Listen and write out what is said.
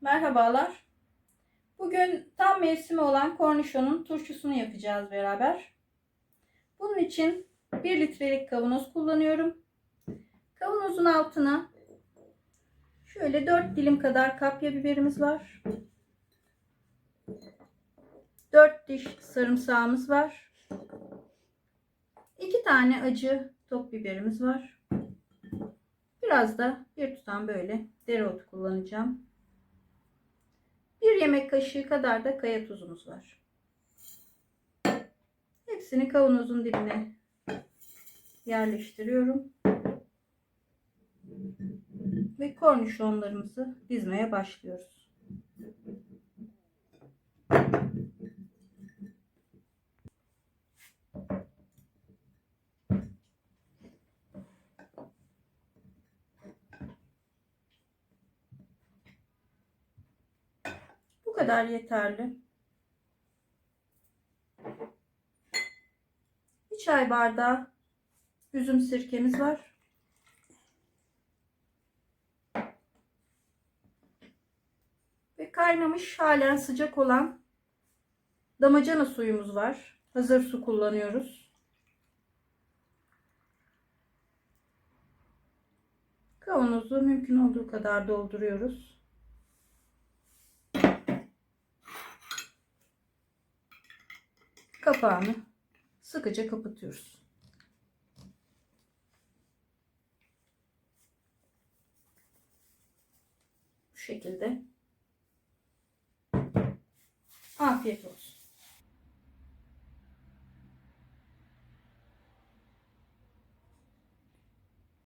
Merhabalar. Bugün tam mevsimi olan kornişonun turşusunu yapacağız beraber. Bunun için 1 litrelik kavanoz kullanıyorum. Kavanozun altına şöyle 4 dilim kadar kapya biberimiz var. 4 diş sarımsağımız var. 2 tane acı top biberimiz var. Biraz da bir tutam böyle dereotu kullanacağım. Bir yemek kaşığı kadar da kaya tuzumuz var. Hepsini kavanozun dibine yerleştiriyorum. Ve kornişonlarımızı dizmeye başlıyoruz. Bu kadar yeterli. Bir çay bardağı üzüm sirkemiz var. Ve kaynamış halen sıcak olan damacana suyumuz var. Hazır su kullanıyoruz. Kavanozu mümkün olduğu kadar dolduruyoruz. Kapağını sıkıca kapatıyoruz. Bu şekilde. Afiyet olsun.